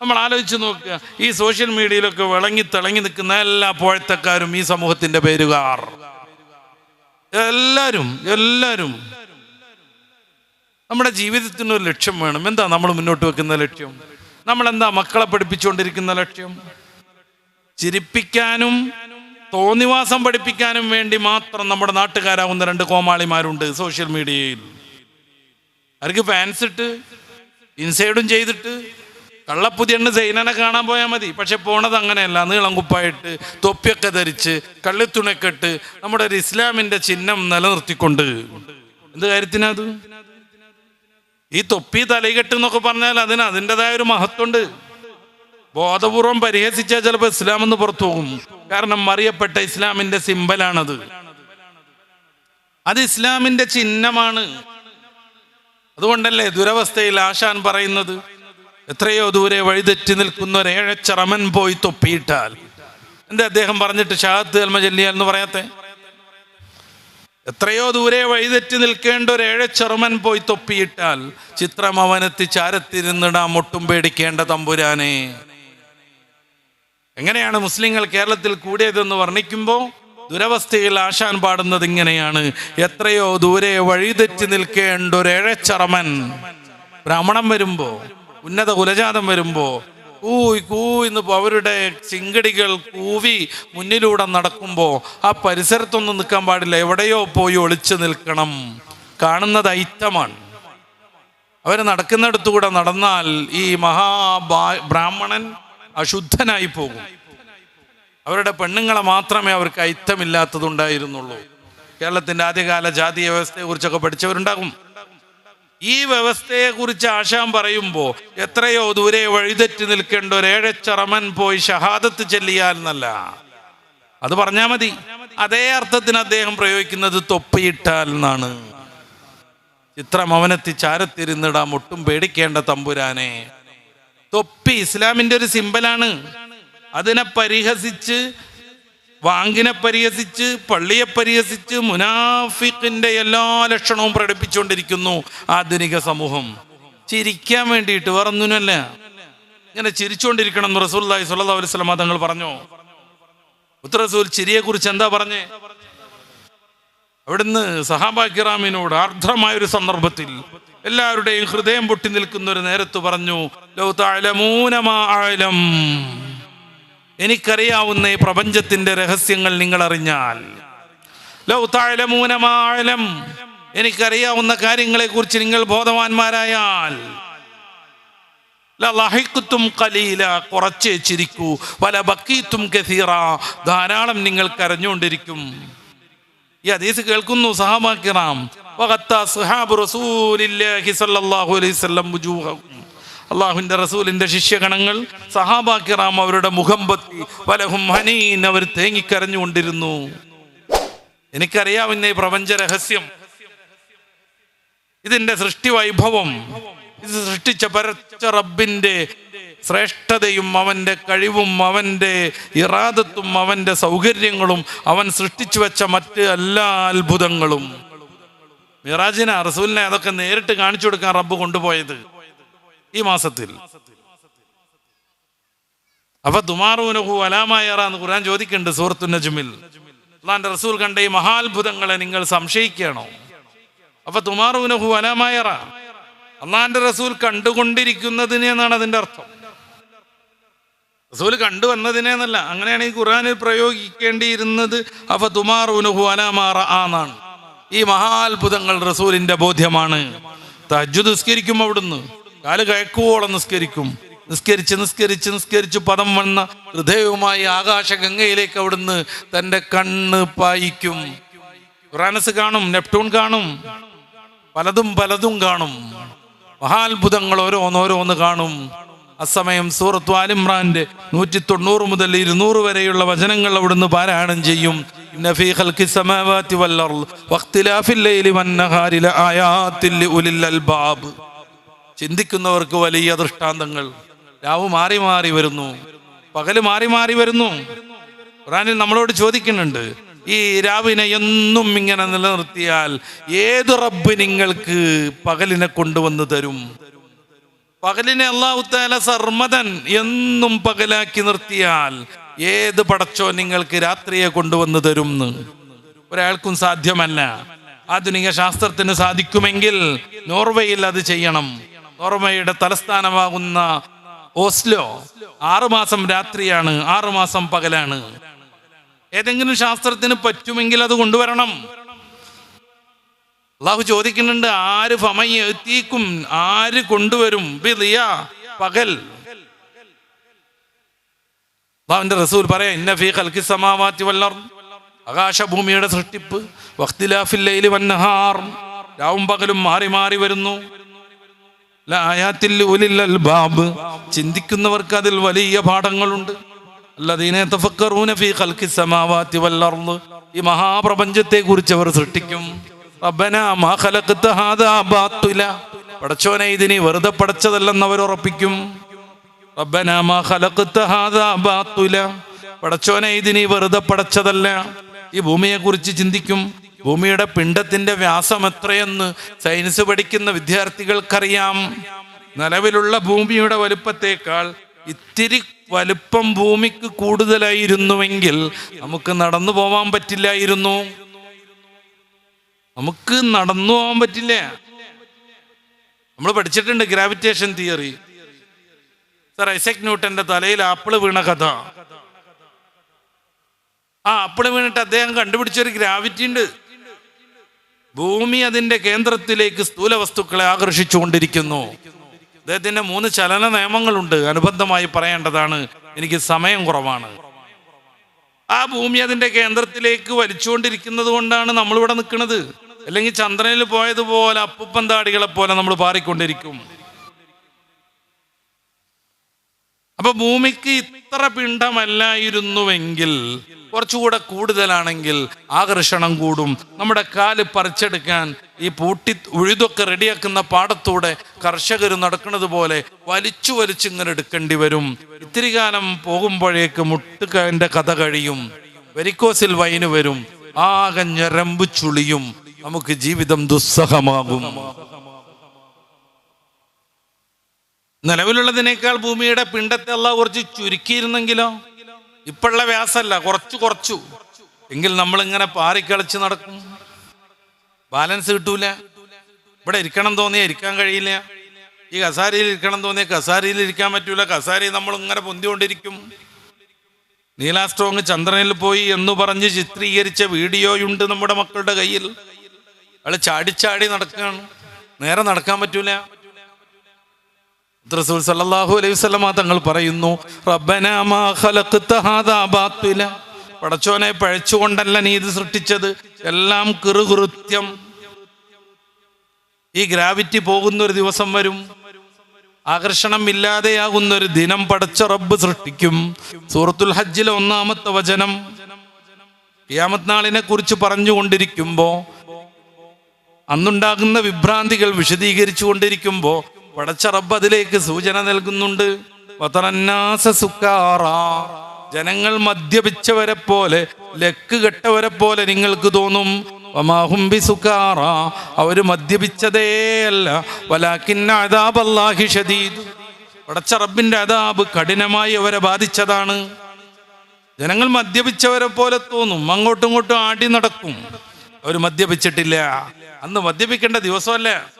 നമ്മൾ ആലോചിച്ച് നോക്കുക. ഈ സോഷ്യൽ മീഡിയയിലൊക്കെ വിളങ്ങി തിളങ്ങി നിൽക്കുന്ന എല്ലാ പോഴത്തക്കാരും ഈ സമൂഹത്തിന്റെ പേരുകാർ. എല്ലാവരും എല്ലാവരും നമ്മുടെ ജീവിതത്തിന് ഒരു ലക്ഷ്യം വേണം. എന്താ നമ്മൾ മുന്നോട്ട് വെക്കുന്ന ലക്ഷ്യം? നമ്മൾ എന്താ മക്കളെ പഠിപ്പിച്ചുകൊണ്ടിരിക്കുന്ന ലക്ഷ്യം? ചിരിപ്പിക്കാനും തോന്നിവാസം പഠിപ്പിക്കാനും വേണ്ടി മാത്രം നമ്മുടെ നാട്ടുകാരാവുന്ന രണ്ട് കോമാളിമാരുണ്ട് സോഷ്യൽ മീഡിയയിൽ. അവർക്ക് ഫാൻസ് ഇട്ട് ഇൻസൈഡും ചെയ്തിട്ട് കള്ളപ്പുതിയണ്ണ് സൈനനെ കാണാൻ പോയാൽ മതി. പക്ഷെ പോണത് അങ്ങനെയല്ല. നീളം കുപ്പായിട്ട് തൊപ്പിയൊക്കെ ധരിച്ച് കള്ളിത്തുണക്കെട്ട് നമ്മുടെ ഒരു ഇസ്ലാമിന്റെ ചിഹ്നം നിലനിർത്തിക്കൊണ്ട്. എന്ത് കാര്യത്തിനത് ഈ തൊപ്പി തലകെട്ട് എന്നൊക്കെ പറഞ്ഞാൽ അതിന് അതിന്റെതായ ഒരു മഹത്വമുണ്ട്. ബോധപൂർവം പരിഹസിച്ചാൽ ചിലപ്പോൾ ഇസ്ലാം എന്ന് പുറത്തു പോകും. കാരണം അറിയപ്പെട്ട ഇസ്ലാമിന്റെ സിമ്പലാണത്. അത് ഇസ്ലാമിന്റെ ചിഹ്നമാണ്. അതുകൊണ്ടല്ലേ ദുരവസ്ഥയിൽ ആശാൻ പറയുന്നത്? എത്രയോ ദൂരെ വഴിതെറ്റി നിൽക്കുന്ന ഒരു ഏഴച്ചറമൻ പോയി തൊപ്പിയിട്ടാൽ. എന്റെ അദ്ദേഹം പറഞ്ഞിട്ട് ഷാഹത്ത് അൽമ ജല്ലിയാൽ എന്ന് പറയാത്തെ? എത്രയോ ദൂരെ വഴിതെറ്റി നിൽക്കേണ്ട ഒരു ഏഴച്ചെറുമൻ പോയി തൊപ്പിയിട്ടാൽ ചിത്രം അവനെത്തി ചാരത്തിരുന്നിടാം ഒട്ടും പേടിക്കേണ്ട തമ്പുരാനെ. എങ്ങനെയാണ് മുസ്ലിങ്ങൾ കേരളത്തിൽ കൂടിയതെന്ന് വർണിക്കുമ്പോൾ ദുരവസ്ഥയിൽ ആശാൻ പാടുന്നത് ഇങ്ങനെയാണ്. എത്രയോ ദൂരെ വഴിതെറ്റി നിൽക്കേണ്ട ഒരു ഏഴച്ചറമൻ ബ്രാഹ്മണം വരുമ്പോ ഉന്നത കുലജാതം വരുമ്പോ കൂയ് കൂന്ന് അവരുടെ ചിങ്കടികൾ കൂവി മുന്നിലൂടെ നടക്കുമ്പോ ആ പരിസരത്തൊന്നും നിൽക്കാൻ പാടില്ല. എവിടെയോ പോയി ഒളിച്ചു നിൽക്കണം. കാണുന്നത് ഐറ്റമാണ്. അവർ നടക്കുന്നിടത്തുകൂടെ നടന്നാൽ ഈ മഹാ ബ്രാഹ്മണൻ അശുദ്ധനായി പോകും. അവരുടെ പെണ്ണുങ്ങളെ മാത്രമേ അവർക്ക് ഐത്തമില്ലാത്തതുണ്ടായിരുന്നുള്ളൂ കേരളത്തിന്റെ ആദ്യകാല ജാതി വ്യവസ്ഥയെ കുറിച്ചൊക്കെ പഠിച്ചവരുണ്ടാകും. ഈ വ്യവസ്ഥയെ കുറിച്ച് ആശാൻ പറയുമ്പോൾ എത്രയോ ദൂരെ വഴിതെറ്റി നിൽക്കേണ്ട ഒരു ഏഴച്ചറമൻ പോയി ഷഹാദത്ത് ചെല്ലിയാൽ എന്നല്ല. അത് പറഞ്ഞാൽ മതി. അതേ അർത്ഥത്തിന് അദ്ദേഹം പ്രയോഗിക്കുന്നത് തൊപ്പിയിട്ടാൽ എന്നാണ്. ചിത്രം അവനെത്തി ചാരത്തിരുന്നിടാം ഒട്ടും പേടിക്കേണ്ട തമ്പുരാനെ. തൊപ്പി ഇസ്ലാമിന്റെ ഒരു സിമ്പലാണ്. അതിനെ പരിഹസിച്ച് വാങ്ങിനെ പരിഹസിച്ച് പള്ളിയെ പരിഹസിച്ച് മുനാഫിക്കിന്റെ എല്ലാ ലക്ഷണവും പ്രകടിപ്പിച്ചുകൊണ്ടിരിക്കുന്നു ആധുനിക സമൂഹം. ചിരിക്കാൻ വേണ്ടിയിട്ട് വേറൊന്നിനല്ല ഇങ്ങനെ ചിരിച്ചുകൊണ്ടിരിക്കണം എന്ന് റസൂൽ സല്ലാ അലൈഹി സ്വലമ തങ്ങൾ പറഞ്ഞു. ചിരിയെ കുറിച്ച് എന്താ പറഞ്ഞേ? അവിടുന്ന് സഹാബാക്കിറാമിനോട് ആർദ്രമായ ഒരു സന്ദർഭത്തിൽ എല്ലാവരുടെയും ഹൃദയം പൊട്ടി നിൽക്കുന്ന ഒരു നേരത്ത് പറഞ്ഞു ലൗ തഅലമൂന മാ അഅലം. എനിക്കറിയാവുന്ന ഈ പ്രപഞ്ചത്തിന്റെ രഹസ്യങ്ങൾ നിങ്ങൾ അറിഞ്ഞാൽ. ലൗ തഅലമൂന മാ അഅലം. എനിക്കറിയാവുന്ന കാര്യങ്ങളെ കുറിച്ച് നിങ്ങൾ ബോധവാന്മാരായാൽ. ലഹിക്കുത്തും കലീല കുറച്ചേ ചിരിക്കൂ. വല ബക്കീത്തും കസീറ. ധാരാളം നിങ്ങൾ കരഞ്ഞുകൊണ്ടിരിക്കും. ഈ അതീസ് കേൾക്കുന്നു സഹാബാക്കിറാം. അള്ളാഹുവിന്റെ റസൂലിന്റെ ശിഷ്യഗണങ്ങൾ സഹാബാക്കിറാം അവരുടെ മുഖം പൊത്തി വലഹും ഹനീൻ അവർ തേങ്ങിക്കരഞ്ഞുകൊണ്ടിരുന്നു. എനിക്കറിയാവുന്ന ഈ പ്രപഞ്ച രഹസ്യം. ഇതിന്റെ സൃഷ്ടി വൈഭവം. ഇത് സൃഷ്ടിച്ച പരച്ച റബ്ബിന്റെ ശ്രേഷ്ഠതയും അവന്റെ കഴിവും അവന്റെ ഇറാദത്തും അവന്റെ സൗകര്യങ്ങളും അവൻ സൃഷ്ടിച്ചു വെച്ച മറ്റ് എല്ലാ അത്ഭുതങ്ങളും. മിറാജിനെ റസൂലിനെ അതൊക്കെ നേരിട്ട് കാണിച്ചു കൊടുക്കാൻ റബ്ബ് കൊണ്ടുപോയത്. ഈ മാസത്തിൽ. അപ്പൊ തുമാറൂനഹു അലാമായറ എന്ന് ഖുർആൻ ചോദിക്കുന്നുണ്ട് സൂറത്തു നജുമിൽ. അള്ളാന്റെ റസൂൽ കണ്ട ഈ മഹാത്ഭുതങ്ങളെ നിങ്ങൾ സംശയിക്കണോ അപ്പൊ തുമാറൂനഹു അലാമായറ അള്ളാന്റെ റസൂൽ കണ്ടുകൊണ്ടിരിക്കുന്നതിന് എന്നാണ് അതിന്റെ അർത്ഥം? റസൂൽ കണ്ടുവന്നതിനെ എന്നല്ല അങ്ങനെയാണ് ഈ ഖുറാനിൽ പ്രയോഗിക്കേണ്ടിയിരുന്നത്. അപ്പൊ തുമാറുനുഹു അലാമാറ ആന്നാണ് ഈ മഹാത്ഭുതങ്ങൾ റസൂലിന്റെ ബോധ്യമാണ്. തജ്ജു ദുസ്കരിക്കും അവിടുന്ന്. കാൽ കഴക്കുവോളം നിസ്കരിക്കും. നിസ്കരിച്ച് നിസ്കരിച്ച് നിസ്കരിച്ച് പദം വന്ന ഹൃദയവുമായി ആകാശ ഗംഗയിലേക്ക് അവിടുന്ന് തന്റെ കണ്ണ് പായിക്കും. ഖുറാനസ് കാണും നെപ്റ്റൂൺ കാണും പലതും പലതും കാണും. മഹാത്ഭുതങ്ങൾ ഓരോന്നോരോന്ന് കാണും. അസമയം സൂറത്ത് ആലിമ്രാന്റെ നൂറ്റി തൊണ്ണൂറ് മുതൽ ഇരുന്നൂറ് വരെയുള്ള വചനങ്ങൾ അവിടുന്ന് പാരായണം ചെയ്യും. ലആയാത്തിൽ ലിഉലിൽ അൽബാബ്. ചിന്തിക്കുന്നവർക്ക് വലിയ ദൃഷ്ടാന്തങ്ങൾ. രാവ് മാറി മാറി വരുന്നു. പകൽ മാറി മാറി വരുന്നു. ഖുറാനിൽ നമ്മളോട് ചോദിക്കുന്നുണ്ട് ഈ രാവിനെ എന്നും ഇങ്ങനെ നിലനിർത്തിയാൽ ഏത് റബ്ബ് നിങ്ങൾക്ക് പകലിനെ കൊണ്ടുവന്ന് തരും? പകലിനെ അള്ളാഹു താല സർമദൻ എന്നും പകലാക്കി നിർത്തിയാൽ ഏത് പടച്ചോ നിങ്ങൾക്ക് രാത്രിയെ കൊണ്ടുവന്ന് തരും ഒരാൾക്കും സാധ്യമല്ല. ആധുനിക ശാസ്ത്രത്തിന് സാധിക്കുമെങ്കിൽ നോർവേയിൽ അത് ചെയ്യണം. നോർവേയുടെ തലസ്ഥാനമാകുന്ന ഓസ്ലോ ആറുമാസം രാത്രിയാണ് ആറുമാസം പകലാണ്. ഏതെങ്കിലും ശാസ്ത്രത്തിന് പറ്റുമെങ്കിൽ അത് കൊണ്ടുവരണം. അള്ളാഹു ചോദിക്കുന്നുണ്ട് ആര് ഫമയ്യീക്കും ആര് കൊണ്ടുവരും? പകൽ. അള്ളാഹുവിന്റെ റസൂൽ പറയാം ഇന്ന ഫീ കൽക്കി സമാവാത്തി വല്ലർ ആകാശഭൂമിയുടെ സൃഷ്ടിപ്പ് വഖ്തിലാഫില്ലയിൽ ലൈലി വന്നഹാർ രാവും പകലും മാറി മാറി വരുന്നു. അൽബാബ് ചിന്തിക്കുന്നവർക്ക് അതിൽ വലിയ പാഠങ്ങളുണ്ട്. ഈ മഹാപ്രപഞ്ചത്തെ കുറിച്ച് അവർ സൃഷ്ടിക്കും. പടച്ചോനെ ഇതിനെ വെറുതെ പടച്ചതല്ലെന്ന് അവർ ഉറപ്പിക്കും. പടച്ചോനെ ഇതിനെ വെറുതെ പടച്ചതല്ല. ഈ ഭൂമിയെ കുറിച്ച് ചിന്തിക്കും. ഭൂമിയുടെ പിണ്ടത്തിന്റെ വ്യാസം എത്രയെന്ന് സയൻസ് പഠിക്കുന്ന വിദ്യാർത്ഥികൾക്കറിയാം. നിലവിലുള്ള ഭൂമിയുടെ വലുപ്പത്തേക്കാൾ ഇത്തിരി വലുപ്പം ഭൂമിക്ക് കൂടുതലായിരുന്നുവെങ്കിൽ നമുക്ക് നടന്നു പോവാൻ പറ്റില്ലായിരുന്നു. നമുക്ക് നടന്നു പോകാൻ പറ്റില്ല. നമ്മൾ പഠിച്ചിട്ടുണ്ട് ഗ്രാവിറ്റേഷൻ തിയറി. സർ ഐസക് ന്യൂട്ടന്റെ തലയിൽ ആപ്പിൾ വീണ കഥ. ആ ആപ്പിൾ വീണിട്ട് അദ്ദേഹം കണ്ടുപിടിച്ചൊരു ഗ്രാവിറ്റി ഉണ്ട്. ഭൂമി അതിന്റെ കേന്ദ്രത്തിലേക്ക് സ്ഥൂല വസ്തുക്കളെ ആകർഷിച്ചുകൊണ്ടിരിക്കുന്നു. അദ്ദേഹത്തിന്റെ മൂന്ന് ചലന നിയമങ്ങളുണ്ട്. അനുബന്ധമായി പറയേണ്ടതാണ് എനിക്ക് സമയം കുറവാണ്. ആ ഭൂമി അതിന്റെ കേന്ദ്രത്തിലേക്ക് വലിച്ചുകൊണ്ടിരിക്കുന്നത് കൊണ്ടാണ് നമ്മളിവിടെ നിൽക്കുന്നത്. അല്ലെങ്കിൽ ചന്ദ്രനിൽ പോയതുപോലെ അപ്പുപ്പന്താടികളെ പോലെ നമ്മൾ പാറിക്കൊണ്ടിരിക്കും. അപ്പൊ ഭൂമിക്ക് ഇത്ര പിണ്ടമല്ലായിരുന്നുവെങ്കിൽ കുറച്ചുകൂടെ കൂടുതലാണെങ്കിൽ ആകർഷണം കൂടും. നമ്മുടെ കാൽ പറിച്ചെടുക്കാൻ ഈ പൂട്ടി ഉഴുതൊക്കെ റെഡിയാക്കുന്ന പാടത്തൂടെ കർഷകർ നടക്കുന്നത് പോലെ വലിച്ചു വലിച്ചിങ്ങനെ എടുക്കേണ്ടി വരും. ഇത്തിരി കാലം പോകുമ്പോഴേക്ക് മുട്ടുകാന്റെ കഥ കഴിയും. വെരിക്കോസിൽ വൈന് വരും. ആകെ ഞരമ്പ് ചുളിയും. നമുക്ക് ജീവിതം ദുസ്സഹമാകും. നിലവിലുള്ളതിനേക്കാൾ ഭൂമിയുടെ പിണ്ടത്തെ അല്ല കുറച്ച് ചുരുക്കിയിരുന്നെങ്കിലോ? ഇപ്പോഴുള്ള വ്യാസമല്ല കുറച്ചു കുറച്ചു. എങ്കിൽ നമ്മൾ ഇങ്ങനെ പാറിക്കളിച്ച് നടക്കും. ബാലൻസ് കിട്ടൂല. ഇവിടെ ഇരിക്കണം തോന്നിയാൽ ഇരിക്കാൻ കഴിയില്ല. ഈ കസാരയിൽ ഇരിക്കണം തോന്നിയ കസാരയിൽ ഇരിക്കാൻ പറ്റൂല. കസാരയിൽ നമ്മൾ ഇങ്ങനെ പൊന്തിക്കൊണ്ടിരിക്കും. നീലാ സ്ട്രോങ് ചന്ദ്രനിൽ പോയി എന്ന് പറഞ്ഞ് ചിത്രീകരിച്ച വീഡിയോയുണ്ട് നമ്മുടെ മക്കളുടെ കയ്യിൽ. അയാൾ ചാടിച്ചാടി നടക്കുകയാണ്. നേരെ നടക്കാൻ പറ്റൂല. റസൂൽ സല്ലല്ലാഹു അലൈഹി വസല്ലമ തങ്ങൾ പറയുന്നു റബ്ബനാ മാ ബാത്തില. പടച്ചോനെ പഴച്ചുകൊണ്ടല്ല നീ ഇത് സൃഷ്ടിച്ചത്. എല്ലാം കിറുകൃത്യം. ഈ ഗ്രാവിറ്റി പോകുന്ന ഒരു ദിവസം വരും. ആകർഷണം ഇല്ലാതെയാകുന്ന ഒരു ദിനം പടച്ച റബ്ബ് സൃഷ്ടിക്കും. സൂറത്തുൽ ഹജ്ജിലെ ഒന്നാമത്തെ വചനം ഖിയാമത്ത് നാളിനെ കുറിച്ച് പറഞ്ഞുകൊണ്ടിരിക്കുമ്പോ അന്നുണ്ടാകുന്ന വിഭ്രാന്തികൾ വിശദീകരിച്ചു കൊണ്ടിരിക്കുമ്പോ പടച്ച റബ്ബ് അതിലേക്ക് സൂചന നൽകുന്നുണ്ട്. ജനങ്ങൾ മദ്യപിച്ചവരെ പോലെ ലക്ക് കെട്ടവരെ പോലെ നിങ്ങൾക്ക് തോന്നും. അവർ മദ്യപിച്ചതേയല്ല വലാക്കിന്ന അതാബല്ലാഹി ഷദീദ്. പടച്ച റബ്ബിന്റെ അതാബ് കഠിനമായി അവരെ ബാധിച്ചതാണ്. ജനങ്ങൾ മദ്യപിച്ചവരെ പോലെ തോന്നും. അങ്ങോട്ടും ഇങ്ങോട്ടും ആടി നടക്കും. അവർ മദ്യപിച്ചിട്ടില്ല. അന്ന് മദ്യപിക്കേണ്ട ദിവസമല്ല?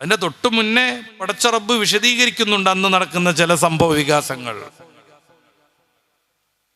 അതിന്റെ തൊട്ടു മുന്നേ പടച്ചറബ് വിശദീകരിക്കുന്നുണ്ട് അന്ന് നടക്കുന്ന ചില സംഭവ വികാസങ്ങൾ.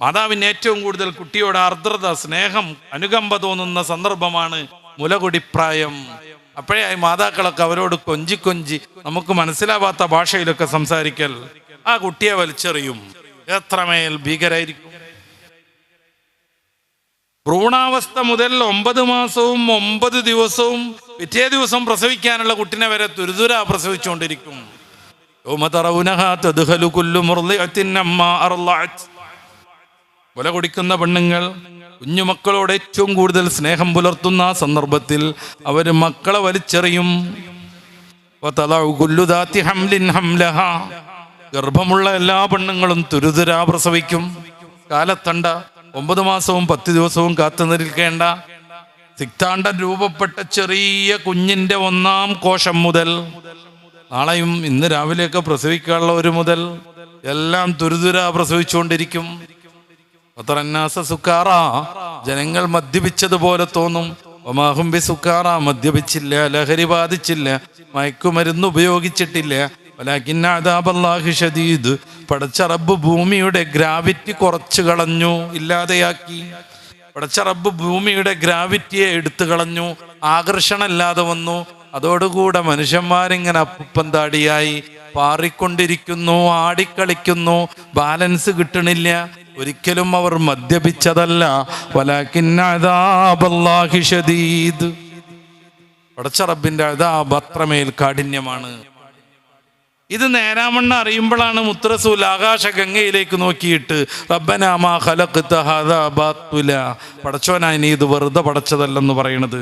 മാതാവിന് ഏറ്റവും കൂടുതൽ കുട്ടിയോട് ആർദ്രത സ്നേഹം അനുകമ്പ തോന്നുന്ന സന്ദർഭമാണ് മുലകുടിപ്രായം. അപ്പോഴേ മാതാക്കളൊക്കെ അവരോട് കൊഞ്ചി കൊഞ്ചി നമുക്ക് മനസ്സിലാവാത്ത ഭാഷയിലൊക്കെ സംസാരിക്കൽ ആ കുട്ടിയെ വലിച്ചെറിയും. എത്രമേൽ ഭീകരായിരിക്കും. ഭ്രൂണാവസ്ഥ മുതൽ ഒമ്പത് മാസവും ഒമ്പത് ദിവസവും പിറ്റേ ദിവസം പ്രസവിക്കാനുള്ള കുട്ടിനെ വരെ തുരുതുര പ്രസവിച്ചുകൊണ്ടിരിക്കും. കൊല കുടിക്കുന്ന പെണ്ണുങ്ങൾ കുഞ്ഞുമക്കളോട് ഏറ്റവും കൂടുതൽ സ്നേഹം പുലർത്തുന്ന ആ സന്ദർഭത്തിൽ അവർ മക്കളെ വലിച്ചെറിയും. ഗർഭമുള്ള എല്ലാ പെണ്ണുങ്ങളും തുരുതുരാ പ്രസവിക്കും. കാലത്തണ്ട ഒമ്പത് മാസവും പത്ത് ദിവസവും കാത്തു നിൽക്കേണ്ട. സിക്താണ്ടൻ രൂപപ്പെട്ട ചെറിയ കുഞ്ഞിന്റെ ഒന്നാം കോശം മുതൽ നാളെയും ഇന്ന് രാവിലെയൊക്കെ പ്രസവിക്കാനുള്ള ഒരു മുതൽ എല്ലാം തുരുതുര പ്രസവിച്ചുകൊണ്ടിരിക്കും. പത്രന്നാസ സുക്കാറ ജനങ്ങൾ മദ്യപിച്ചതുപോലെ തോന്നും. ഒമാഹുംബി സുക്കാറ മദ്യപിച്ചില്ല ലഹരി ബാധിച്ചില്ല മയക്കുമരുന്ന് ഉപയോഗിച്ചിട്ടില്ല ഷദീദ് പടച്ച റബ്ബ് ഭൂമിയുടെ ഗ്രാവിറ്റി കുറച്ചു കളഞ്ഞു ഇല്ലാതെയാക്കി. പടച്ച റബ്ബ് ഭൂമിയുടെ ഗ്രാവിറ്റിയെ എടുത്തു കളഞ്ഞു ആകർഷണമില്ലാതെ വന്നു. അതോടുകൂടെ മനുഷ്യന്മാരിങ്ങനെ അപ്പുപ്പം താടിയായി പാറിക്കൊണ്ടിരിക്കുന്നു ആടിക്കളിക്കുന്നു ബാലൻസ് കിട്ടണില്ല. ഒരിക്കലും അവർ മദ്യപിച്ചതല്ല. പടച്ച റബ്ബിന്റെ അതാബ് അത്രമേൽ കാഠിന്യമാണ്. ഇത് നേരാമണ്ണ അറിയുമ്പോഴാണ് മുത്രസൂൽ ആകാശ ഗംഗയിലേക്ക് നോക്കിയിട്ട് റബ്ബനാമാ ബാത്തുല. പടച്ചോനായി നീ ഇത് വെറുതെ പടച്ചതല്ലെന്ന് പറയണത്.